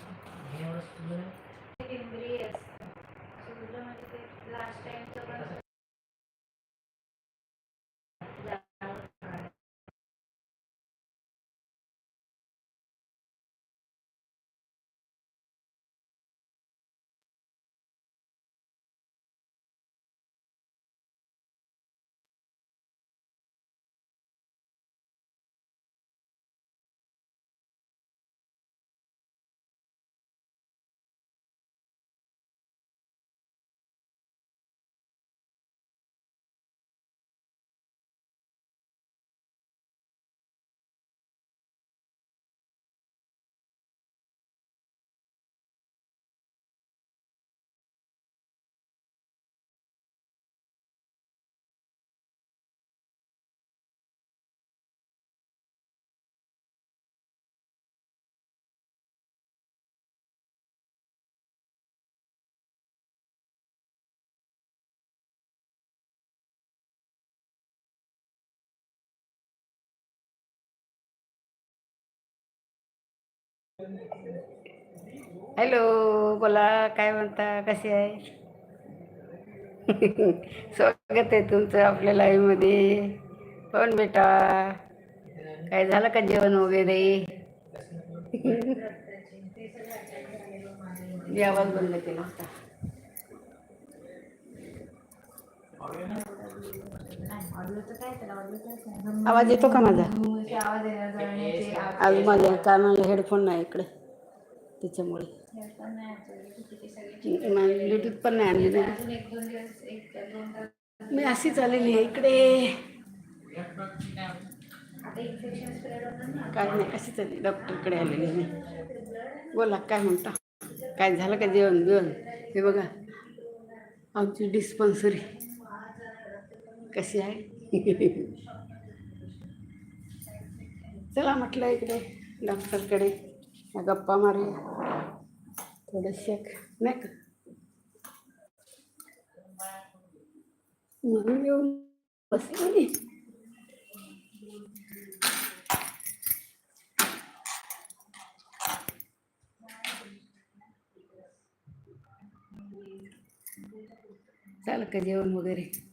Yes. Last time hello बोला काय म्हणता कसे आहे? स्वागत आहे तुमचं आपल्या लाईव्हमध्ये पण बेटा? काय झालं का जेवण वगैरे? मी आवाज बंद केला होता. आवाज येतो का माझा? आज माझ्या कानाला हेडफोन नाही इकडे त्याच्यामुळे. ब्लूटूथ पण नाही आणली नाही. मी अशीच आलेली आहे इकडे. काय नाही अशीच आली डॉक्टरकडे आलेली मी. बोला काय म्हणता? काय झालं का जेवण बिवण हे बघा आमची डिस्पन्सरी कशी आहे? चला म्हटलं इकडे डॉक्टरकडे. गप्पा मारूया. थोडं नाही का? म्हणून येऊन बसले मी. झालं का जेवण वगैरे.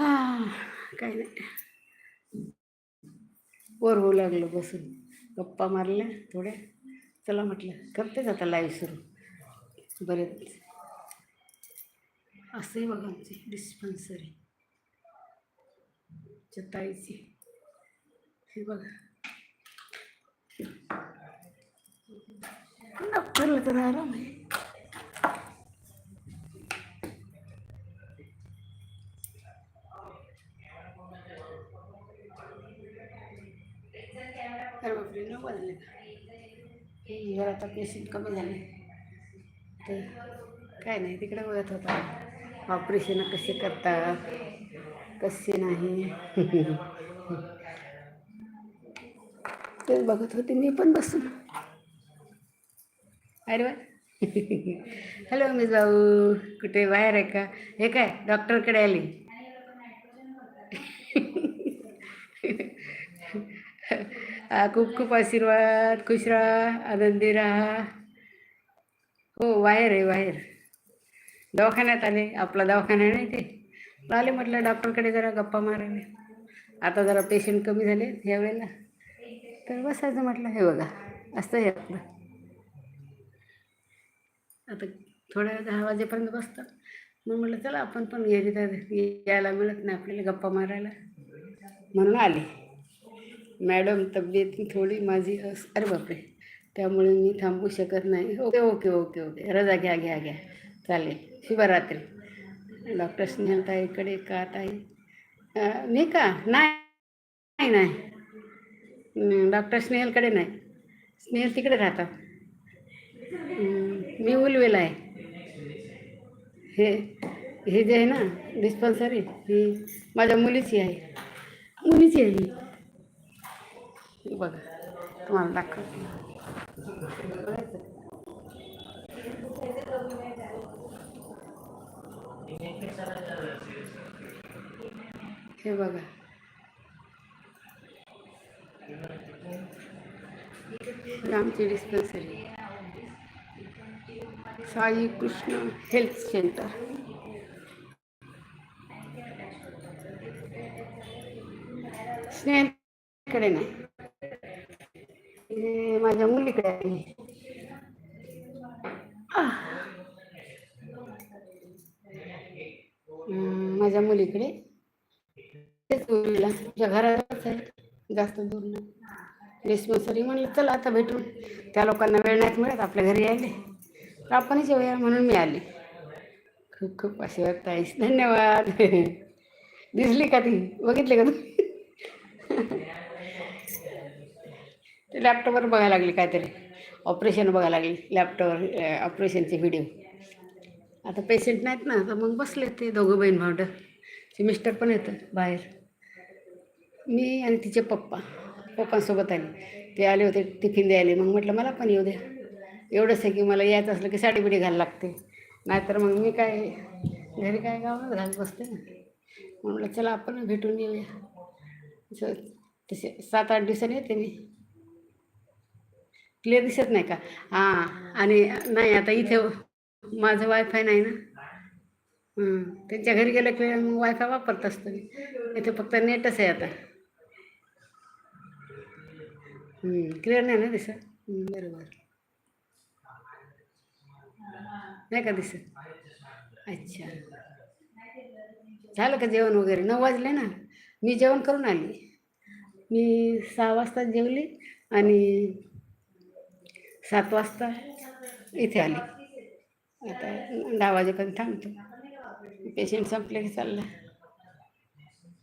हा काय नाही. वर होऊ लागलं बसून. गप्पा मारल्या थोड्या. चला म्हटलं करतेच आता लाईव्ह सुरू? बरेच असंही बघा आमची डिस्पन्सरी चताईची हे बघा. डॉक्टरला तर आराम आहे. अरे बापरे न वाजले आता पेशंट कमी झाले तर काय नाही तिकडे बघत होता ऑपरेशन कसे करतात कसे नाही तेच बघत होते मी पण बसून अरे वा हॅलो मिस भाऊ कुठे बाहेर आहे का हे काय डॉक्टरकडे आली खूप खूप आशीर्वाद खुश राहा आनंदी राहा. हो बाहेर आहे बाहेर दवाखान्यात आले आपला दवाखाना नाही ते आले म्हटलं डॉक्टरकडे जरा गप्पा मारायला. आता जरा पेशंट कमी झाले ह्या वेळेला तर बसायचं म्हटलं हे बघा असतं हे आपलं. आता थोड्या वेळ दहा वाजेपर्यंत बसतात मग म्हटलं चला आपण पण घरी तर यायला मिळत नाही आपल्याला गप्पा मारायला. म्हणून आले. मॅडम तब्येत थोडी माझी अस अरे बापरे. त्यामुळे मी थांबू शकत नाही. Okay okay okay okay. रजा घ्या घ्या घ्या. चालेल. शुभरात्री. डॉक्टर स्नेहलताईकडे का ताई? मी का? नाही नाही नाही. डॉक्टर स्नेहलकडे नाही. स्नेहल तिकडे राहतात. मी उलवेला आहे. हे हे जे आहे ना डिस्पन्सरी ही माझ्या मुलीची आहे. मुलीची आहे हे बघा तुम्हाला दाखवते. हे बघा. आमची dispensary Sai Krishna health centre स्नेहकडे नाही हे माझ्या मुलीकडे आहे आह. हम्म, माझ्या मुलीकडे तेच मुलीला तुझ्या घरातच आहे जास्त दूर नाही डिस्पेन्सरी म्हणलं चला आता भेटून. त्या लोकांना वेळ नाहीत मिळत आपल्या घरी यायले. तर आपणच येऊया म्हणून मी आले. खूप खूप आशीर्वाद ताईस धन्यवाद. दिसली का ती? बघितली का तू? ते लॅपटॉपवर बघायला लागली काहीतरी. ऑपरेशन बघायला लागली. लॅपटॉपवर ऑपरेशनचे व्हिडिओ आता पेशंट नाहीत ना तर मग बसले ते दोघं बहीण भावडं. ते मिस्टर पण येतं बाहेर. मी आणि तिचे पप्पा. पप्पांसोबत आले. ते आले होते टिफिन द्यायला. मग म्हटलं मला पण येऊ द्या. एवढंच आहे की मला यायचं असलं की साडी बिडी घालायला लागते. नाहीतर मग मी काय घरी काय गावात घालत बसते ना? म्हटलं चला आपण भेटून येऊया. तसे सात आठ दिवसांनी येते मी. क्लिअर दिसत नाही का? हां आणि नाही आता इथे माझं वायफाय नाही ना. त्यांच्या घरी गेलं की मग वायफाय वापरत असतो मी. इथे फक्त नेटच आहे आता. क्लिअर नाही ना दिसत? बरोबर. नाही का दिसत? अच्छा. झालं का जेवण वगैरे? नऊ वाजले ना? मी जेवण करून आली. मी सहा वाजता जेवली आणि सात वाजता इथे आली. आता दहा वाजेपर्यंत थांबतो. पेशंट संपले की चाललं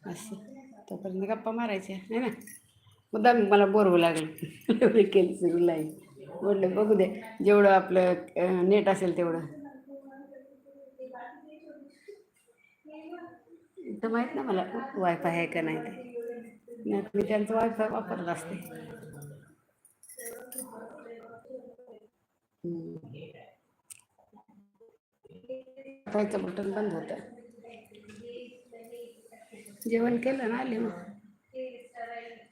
असं. तोपर्यंत गप्पा मारायच्या आहे ना? मुद्दा मला बोरवं लागलं. एवढे केली सुरू लाईन म्हटलं बघू दे जेवढं आपलं नेट असेल तेवढं. तर माहीत ना मला वायफाय आहे का नाही ते. नाही मी त्यांचं वायफाय वापरत असते. वायफायचं बटन बंद होतं. जेवण केलं ना आले मग.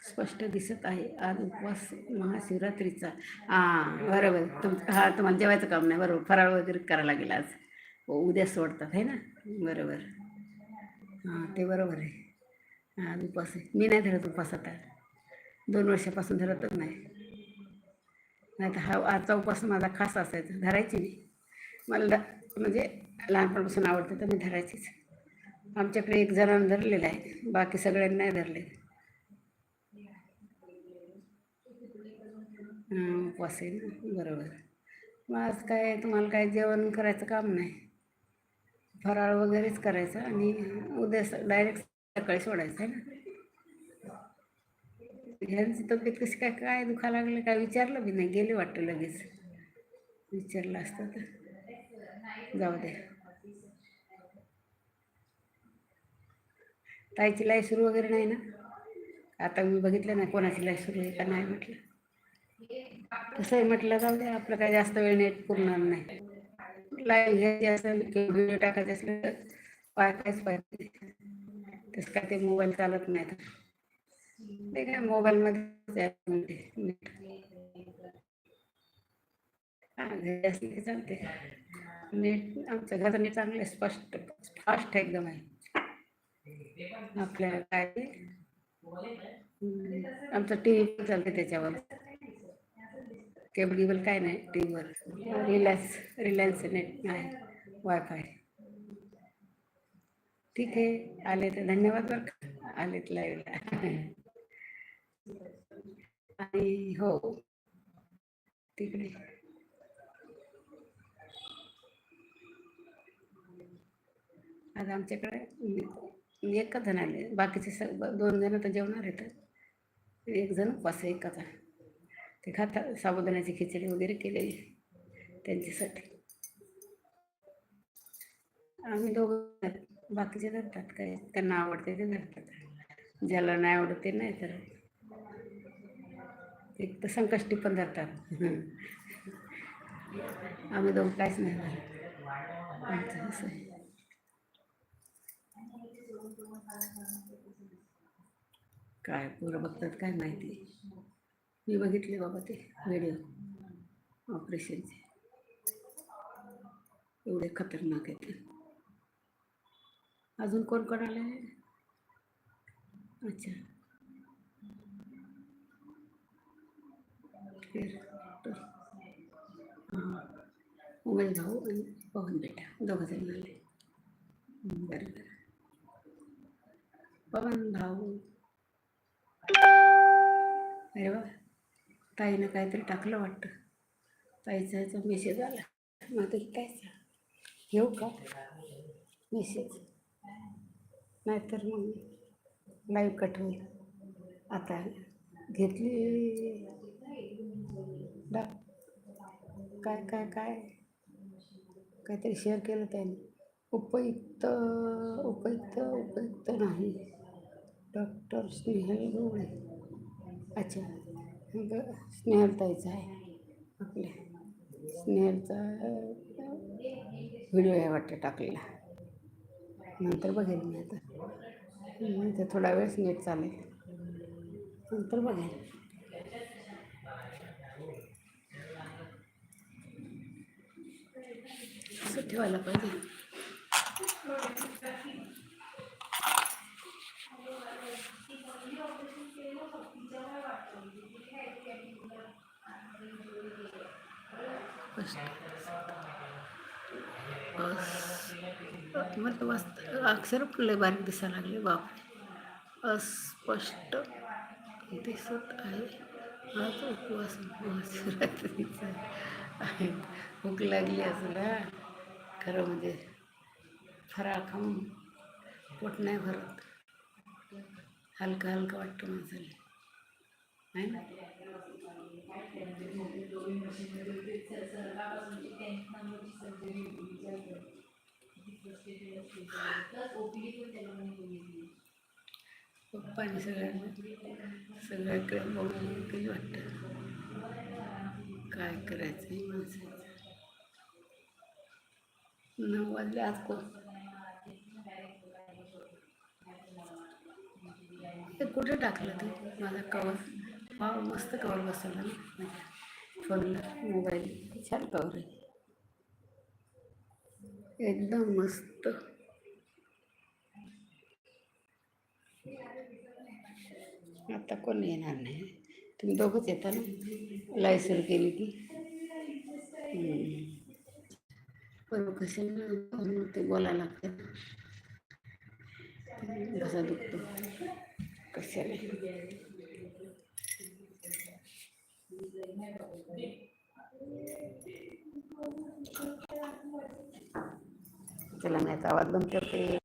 स्पष्ट दिसत आहे. आज उपवास महाशिवरात्रीचा. हां बरोबर. तुम हा तुम्हाला जेवायचं काम नाही. बरोबर. फराळ वगैरे करायला लागेल आज. हो, उद्या सोडतात आहे ना? बरोबर. हां ते बरोबर आहे. हां आज उपवास आहे. मी नाही धरत उपवास आता. दोन वर्षापासून धरतच नाही. नाही तर हा आजचा उपवास माझा खास असायचा. धरायची मी. मला म्हणजे लहानपणापासून आवडतं तर मी धरायचीच. आमच्याकडे एक जणांना धरलेलं आहे. बाकी सगळ्यांना नाही धरले हां उपवास आहे ना बरोबर. मग आज काय तुम्हाला काय जेवण करायचं काम नाही? फराळ वगैरेच करायचं आणि उद्या डायरेक्ट सकाळी सोडायचं आहे ना? ह्यांची तब्येत कशी काय काय दुखा लागलं? काय विचारलं बी नाही गेले वाटतं लगेच. विचारलं असतं तर. जाऊ दे. ताईची लाई सुरू वगैरे नाही ना? आता मी बघितलं नाही कोणाची लाई सुरू आहे का नाही म्हटलं. तसंही म्हटलं जाऊ दे आपलं काय जास्त वेळ नेट पुरणार नाही. लाईव्ह घ्यायची असेल किंवा व्हिडिओ टाकायचे असेल तर पाहिजे तसं काय ते मोबाईल चालत नाही तर. ते काय मोबाईलमध्ये नेट. घरी चालते नेट आमच्या घराचं नेट चांगलं आहे स्पष्ट फास्ट एकदम आहे. आपल्याला काय ते? आमचं टी व्ही पण चालते त्याच्यावर. केबल गिबल काय नाही टी व्हीवर रिलायन्स रिलायन्स नेट नाही वायफाय ठीक आहे आले तर धन्यवाद बरं का. आलेत लाईव्हला आणि हो तिकडे. आज आमच्याकडे मी- एकच जण आले. बाकीचे सग दोन जण तर जेवणार आहेत. एक जण उपवास आहे. ते खाता साबुदाण्याची खिचडी वगैरे केलेली त्यांच्यासाठी. आम्ही दोघं बाकीचे धरतात काय? त्यांना आवडते ते धरतात. ज्याला नाही आवडत ते नाही तर एक तर संकष्टी पण धरतात. आम्ही दोघं काहीच नाही धरत. आमचं असं आहे. काय पोरं बघतात काय माहिती? मी बघितले बाबा ते व्हिडिओ ऑपरेशनचे एवढे खतरनाक आहेत ते. अजून कोण कोण आले अच्छा. हां. उमेश भाऊ आणि पवन बेटा. दोघं जण आले. बरं बरं. पवन भाऊ. अरे वा. ताईनं काहीतरी टाकलं वाटतं. ताईचा ह्याचा मेसेज आला. मात्र आता काय घेऊ का? मेसेज नाहीतर मग लाईव्ह कट होईल. आता घेतली. डा काय काय काय? काहीतरी शेअर केलं त्याने. उपयुक्त उपयुक्त उपयुक्त नाही. डॉक्टर स्नेहल गोळे अच्छा. स्नेहलताईचा आहे. आपल्या स्नेहलचा व्हिडिओ आहे वाटतं टाकलेला. नंतर बघेल मी आता. म्हणजे थोडा वेळच नेट चालेल. नंतर बघेल. असं ठेवायला पाहिजे. मला वाचत अक्षर लय बारीक दिसायला लागले बापरे अस्पष्ट दिसत आहे आज उपवास उपवास रात्रीचा आहे भूक लागली असेल हा खरं म्हणजे फराळ खाऊन पोट नाही भरत हलकं हलकं वाटतं माणसाला आहे ना पप्पाने सगळ्यांना सगळ्याकडे बघून काही वाटतं काय करायचं आहे माणसाचं नऊ वाजले आज कोण ते कुठे टाकलं ते माझा कवर वाव मस्त कवर बसवला ना माझ्या मोबाईल. छान कवर एकदम मस्त. आता कोण येणार नाही? तुम्ही दोघंच येता ना? लाई केली की पण कसे ते बोलायला लागते ना. कसा दुखतो? कशाला? चला मी आता आवाज बंद करते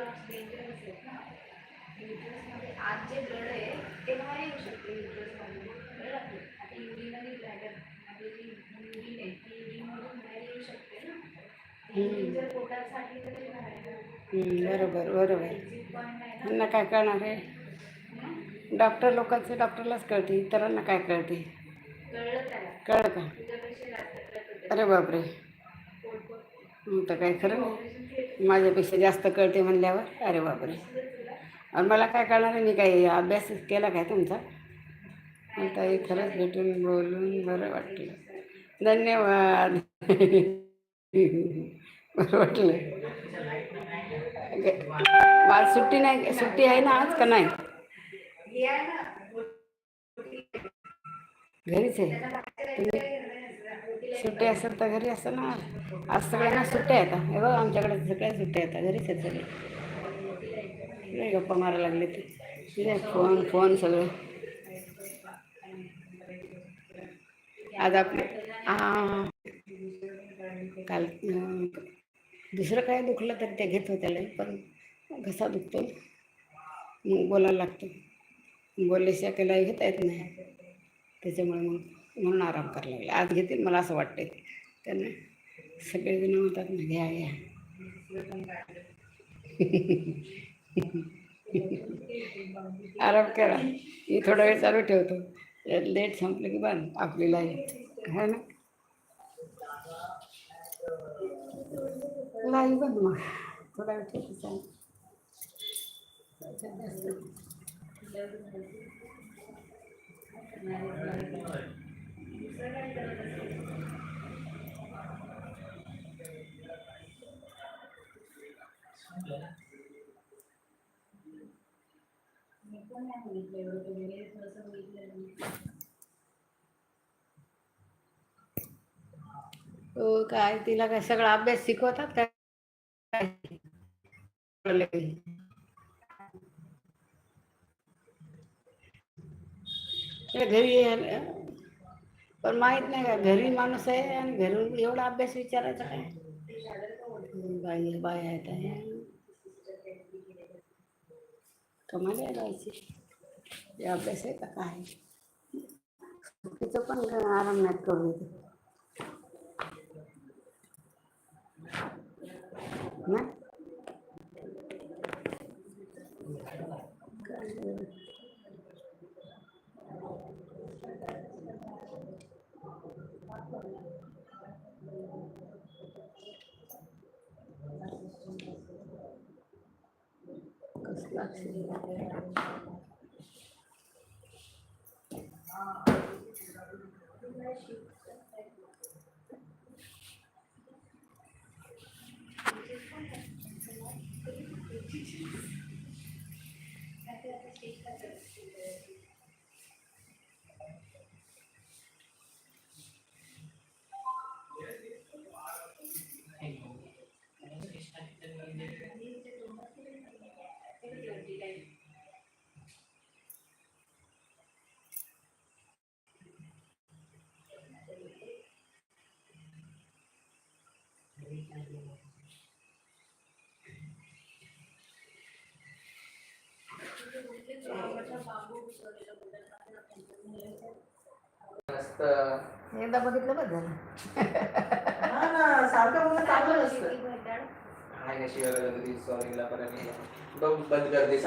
डेंजरस आहेत ना युट्रसमध्ये आज जे ब्लड आहे ते बाहेर येऊ शकते युट्रसमध्ये ब्लॅडर जी युरिन आहे ती युरिनमधून बाहेर येऊ शकते ना युरिन जर पोटात साठली तर ते बाहेर बरोबर बरोबर. ना त्यांना काय कळणार आहे? डॉक्टर लोकांचे डॉक्टरलाच कळते इतरांना काय कळते? कळलं का? कळत अरे बापरे. तर काय खरं? माझ्यापेक्षा जास्त कळते म्हणल्यावर अरे बापरे. आणि मला काय कळणार मी काही अभ्यास केला काय तुमचा? आता हे खरंच भेटून बोलून बरं वाटलं. धन्यवाद. बरं वाटलं. आज सुट्टी नाही सुट्टी आहे ना आज का नाही? घरीच आहे. सुट्टी असेल तर घरी असं ना. आज सगळ्यांना सुट्ट्या येतात हे बघ आमच्याकडे सगळ्या सुट्ट्या येतात घरीच आहेत सगळे. नाही गप्पा मारायला लागले ते. फोन फोन सगळं. आज आपले काल दुसरं काय दुखलं तर ते घेत होत्याला पण घसा दुखतो मग बोलायला लागतो. बोलल्याशिवाय त्याला घेता येत नाही. त्याच्यामुळे मग म्हणून आराम करायला लागले. आज घेतील मला असं वाटतंय त्यांना सगळेजण म्हणतात ना घ्या घ्या. आराम करा. मी थोडा वेळ चालू ठेवतो. लेट संपलं की बंद. आपली लाईव्ह है ना? लाई बंद मग. थोडा वेळ ठेवतो चालेल. Thank you. हो काय तिला काय सगळा अभ्यास शिकवतात काय घरी पण माहीत नाही का घरी माणूस आहे आणि घरून एवढा अभ्यास विचारायचा काय बाई बाई आहेत आहे. कमाल आहे बाईची हे अभ्यास आहे का काय तिचं पण आराम नाही करू देत ना कसला मस्त एकदा बघितलं बघ झालं हा ना सारखं बघणं चांगलं किती नसतं. भेटाळ हाय ना शिवाय गणपती स्वामीला पण आणि बघ बंद गर्दी